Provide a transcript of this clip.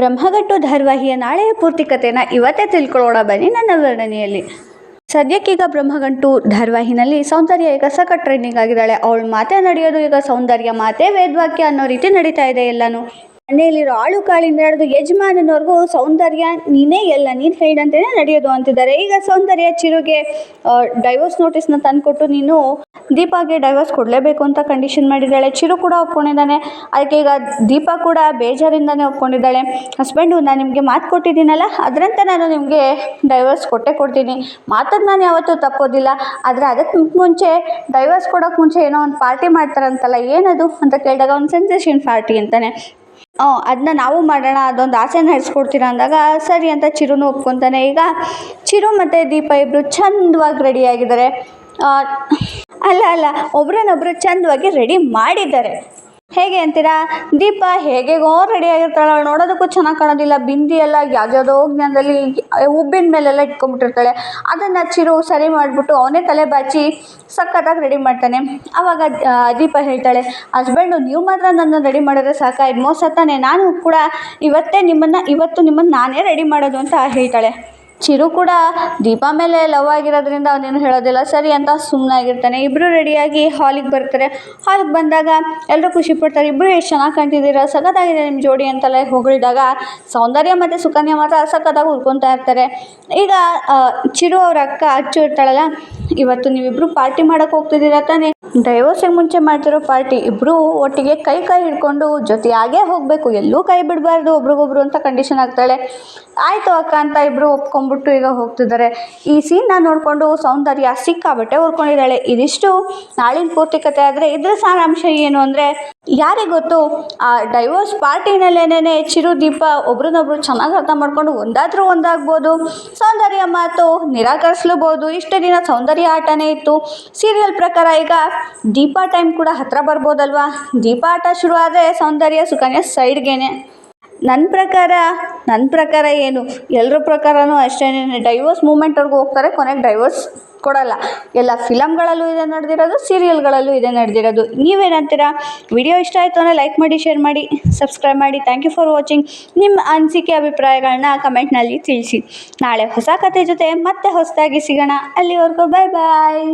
ಬ್ರಹ್ಮಗಟ್ಟು ಧಾರವಾಹಿಯ ನಾಳೆಯ ಪೂರ್ತಿ ಕಥೆನ ಇವತ್ತೇ ತಿಳ್ಕೊಳ್ಳೋಣ ಬನ್ನಿ ನನ್ನ ವರ್ಣನೆಯಲ್ಲಿ. ಸದ್ಯಕ್ಕೀಗ ಬ್ರಹ್ಮಗಂಟು ಧಾರಾವಾಹಿನಲ್ಲಿ ಸೌಂದರ್ಯ ಈಗ ಸಖತ್ ಟ್ರೆಂಡಿಂಗ್ ಆಗಿದ್ದಾಳೆ. ಅವಳು ಮಾತೇ ನಡೆಯೋದು ಈಗ ಸೌಂದರ್ಯ, ಮಾತೇ ವೇದವಾಕ್ಯ ಅನ್ನೋ ರೀತಿ ನಡೀತಾ ಇದೆ ಎಲ್ಲನೂ. ಮನೆಯಲ್ಲಿರೋ ಆಳು ಕಾಳಿಂದ ಹಿಡಿದು ಯಜಮಾನನವರೆಗೂ ಸೌಂದರ್ಯ ನೀನೇ ಎಲ್ಲ, ನೀನು ಹೇಳಿದಂತೆಯೇ ನಡೆಯೋದು ಅಂತಿದ್ದಾರೆ. ಈಗ ಸೌಂದರ್ಯ ಚಿರುಗೆ ಡೈವೋರ್ಸ್ ನೋಟಿಸ್ನ ತಂದುಕೊಟ್ಟು ನೀನು ದೀಪಾಗೆ ಡೈವರ್ಸ್ ಕೊಡಲೇಬೇಕು ಅಂತ ಕಂಡೀಷನ್ ಮಾಡಿದ್ದಾಳೆ. ಚಿರು ಕೂಡ ಒಪ್ಕೊಂಡಿದ್ದಾನೆ. ಅದಕ್ಕೆ ಈಗ ದೀಪಾ ಕೂಡ ಬೇಜಾರಿಂದನೇ ಒಪ್ಕೊಂಡಿದ್ದಾಳೆ. ಹಸ್ಬೆಂಡು, ನಾನು ನಿಮಗೆ ಮಾತು ಕೊಟ್ಟಿದ್ದೀನಲ್ಲ, ಅದರಂತೆ ನಾನು ನಿಮಗೆ ಡೈವರ್ಸ್ ಕೊಟ್ಟೆ ಕೊಡ್ತೀನಿ. ಮಾತನ್ನು ನಾನು ಯಾವತ್ತೂ ತಪ್ಪೋದಿಲ್ಲ. ಆದರೆ ಅದಕ್ಕೆ ಮುಂಚೆ ಡೈವರ್ಸ್ ಕೊಡೋಕ್ಕೆ ಮುಂಚೆ ಏನೋ ಒಂದು ಪಾರ್ಟಿ ಮಾಡ್ತಾರಂತಲ್ಲ, ಏನದು? ಅಂತ ಕೇಳಿದಾಗ, ಒಂದು ಸೆನ್ಸೇಷನ್ ಪಾರ್ಟಿ ಅಂತಾನೆ. ಅದನ್ನ ನಾವು ಮಾಡೋಣ, ಅದೊಂದು ಆಸೆ ನಡೆಸ್ಕೊಡ್ತೀರಾ ಅಂದಾಗ, ಸರಿ ಅಂತ ಚಿರುನು ಒಪ್ಕೊತಾನೆ. ಈಗ ಚಿರು ಮತ್ತು ದೀಪ ಇಬ್ಬರು ಚಂದವಾಗಿ ರೆಡಿಯಾಗಿದ್ದಾರೆ ಅಲ್ಲ ಅಲ್ಲ, ಒಬ್ರನ್ನೊಬ್ರು ಚಂದವಾಗಿ ರೆಡಿ ಮಾಡಿದ್ದಾರೆ. ಹೇಗೆ ಅಂತೀರಾ? ದೀಪ ಹೇಗೆಗೋ ರೆಡಿ ಆಗಿರ್ತಾಳೆ ಅವಳು ನೋಡೋದಕ್ಕೂ ಚೆನ್ನಾಗಿ ಕಾಣೋದಿಲ್ಲ. ಬಿಂದಿ ಎಲ್ಲ ಯಾವ್ದ್ಯಾವುದೋ ಜ್ಞಾನದಲ್ಲಿ ಉಬ್ಬಿನ ಮೇಲೆಲ್ಲ ಇಟ್ಕೊಂಡ್ಬಿಟ್ಟಿರ್ತಾಳೆ. ಅದನ್ನು ಚಿರು ಸರಿ ಮಾಡಿಬಿಟ್ಟು ಅವನೇ ತಲೆ ಬಾಚಿ ಸಖತ್ತಾಗಿ ರೆಡಿ ಮಾಡ್ತಾನೆ. ಆವಾಗ ಆ, ದೀಪ ಹೇಳ್ತಾಳೆ ಹಸ್ಬೆಂಡು ನೀವು ಮಾತ್ರ ನನ್ನ ರೆಡಿ ಮಾಡಿದ್ರೆ ಸಾಕಾಯ್ತು ಮೋಸ ತಾನೆ? ನಾನು ಕೂಡ ಇವತ್ತೇ ನಿಮ್ಮನ್ನು ಇವತ್ತು ನಿಮ್ಮನ್ನು ನಾನೇ ರೆಡಿ ಮಾಡೋದು ಅಂತ ಹೇಳ್ತಾಳೆ. ಚಿರು ಕೂಡ ದೀಪ ಮೇಲೆ ಲವ್ ಆಗಿರೋದ್ರಿಂದ ಅವನೇನು ಹೇಳೋದಿಲ್ಲ. ಸರಿ ಅಂತ ಸುಮ್ಮನಾಗಿರ್ತಾನೆ ಇಬ್ಬರು ರೆಡಿಯಾಗಿ ಹಾಲಿಗೆ ಬರ್ತಾರೆ. ಹಾಲಿಗೆ ಬಂದಾಗ ಎಲ್ಲರೂ ಖುಷಿ ಪಡ್ತಾರೆ. ಇಬ್ಬರು ಎಷ್ಟು ಚೆನ್ನಾಗಿ ಕಾಣ್ತಿದ್ದೀರಾ? ಸಖತ್ತಾಗಿದೆ ನಿಮ್ಮ ಜೋಡಿ ಅಂತೆಲ್ಲ ಹೊಗಳಿದಾಗ ಸೌಂದರ್ಯ ಮತ್ತು ಸುಕನ್ಯಾ ಮಾತ್ರ ಸಖತ್ತಾಗಿ ಉರ್ಕೊತಾ ಇರ್ತಾರೆ. ಈಗ ಚಿರು ಅವ್ರ ಅಕ್ಕ ಅಚ್ಚು ಇರ್ತಾಳಲ್ಲ, ಇವತ್ತು ನೀವಿಬ್ಬರು ಪಾರ್ಟಿ ಮಾಡೋಕ್ಕೆ ಹೋಗ್ತಿದ್ದೀರಾ ತಾನೇ? ಡೈವೋರ್ಸಿಗೆ ಮುಂಚೆ ಮಾಡ್ತಿರೋ ಪಾರ್ಟಿ? ಇಬ್ಬರೂ ಒಟ್ಟಿಗೆ ಕೈ ಕೈ ಹಿಡ್ಕೊಂಡು ಜೊತೆಯಾಗೇ ಹೋಗಬೇಕು. ಎಲ್ಲೂ ಕೈ ಬಿಡಬಾರ್ದು, ಒಬ್ರಿಗೊಬ್ರು ಅಂತ ಕಂಡೀಷನ್ ಆಗ್ತಾಳೆ. ಆಯಿತು ಅಕ್ಕ ಅಂತ ಇಬ್ಬರು ಒಪ್ಕೊಂಡ್ಬಿಟ್ಟು ಈಗ ಹೋಗ್ತಿದ್ದಾರೆ. ಈ ಸೀನ್ನ ನೋಡಿಕೊಂಡು ಸೌಂದರ್ಯ ಸಿಕ್ಕಾಬಟ್ಟೆ ಹೊರ್ಕೊಂಡಿದ್ದಾಳೆ ಇದಿಷ್ಟು ನಾಳಿನ ಪೂರ್ತಿ ಕತೆ ಆದರೆ ಇದರ ಸಾರಾಂಶ ಏನು ಅಂದರೆ ಯಾರಿಗೆ ಗೊತ್ತು, ಆ ಡೈವೋರ್ಸ್ ಪಾರ್ಟಿನಲ್ಲೇನೇ ಚಿರು ದೀಪ ಒಬ್ರನ್ನೊಬ್ರು ಚೆನ್ನಾಗಿ ಅರ್ಥ ಮಾಡ್ಕೊಂಡು ಒಂದಾದರೂ ಒಂದಾಗ್ಬೋದು. ಸೌಂದರ್ಯ ಮಾತು ನಿರಾಕರಿಸ್ಲೂಬೋದು. ಇಷ್ಟು ದಿನ ಸೌಂದರ್ಯ ಆಟನೇ ಇತ್ತು. ಸೀರಿಯಲ್ ಪ್ರಕಾರ ಈಗ ದೀಪ ಟೈಮ್ ಕೂಡ ಹತ್ತಿರ ಬರ್ಬೋದಲ್ವಾ? ದೀಪ ಆಟ ಶುರು ಆದರೆ ಸೌಂದರ್ಯ ಸುಕನ್ಯಾ ಸೈಡ್ಗೇನೆ ನನ್ನ ಪ್ರಕಾರ ನನ್ನ ಪ್ರಕಾರ ಏನು? ಎಲ್ಲರ ಪ್ರಕಾರನೂ ಅಷ್ಟೇ. ಡೈವರ್ಸ್ ಮೂಮೆಂಟ್ವರೆಗೂ ಹೋಗ್ತಾರೆ, ಕೊನೆಗೆ ಡೈವೋರ್ಸ್ ಕೊಡಲ್ಲ. ಎಲ್ಲ ಫಿಲಮ್ಗಳಲ್ಲೂ ಇದೆ ನಡೆದಿರೋದು ಸೀರಿಯಲ್ಗಳಲ್ಲೂ ಇದೆ ನಡೆದಿರೋದು. ನೀವೇನಂತೀರಾ? ವಿಡಿಯೋ ಇಷ್ಟ ಆಯಿತು ಅಂದರೆ ಲೈಕ್ ಮಾಡಿ ಶೇರ್ ಮಾಡಿ ಸಬ್ಸ್ಕ್ರೈಬ್ ಮಾಡಿ. ಥ್ಯಾಂಕ್ ಯು ಫಾರ್ ವಾಚಿಂಗ್ ನಿಮ್ಮ ಅನಿಸಿಕೆ ಅಭಿಪ್ರಾಯಗಳನ್ನ ಕಮೆಂಟ್ನಲ್ಲಿ ತಿಳಿಸಿ. ನಾಳೆ ಹೊಸ ಕತೆ ಜೊತೆ ಮತ್ತೆ ಹೊಸದಾಗಿ ಸಿಗೋಣ. ಅಲ್ಲಿವರೆಗೂ ಬಾಯ್ ಬಾಯ್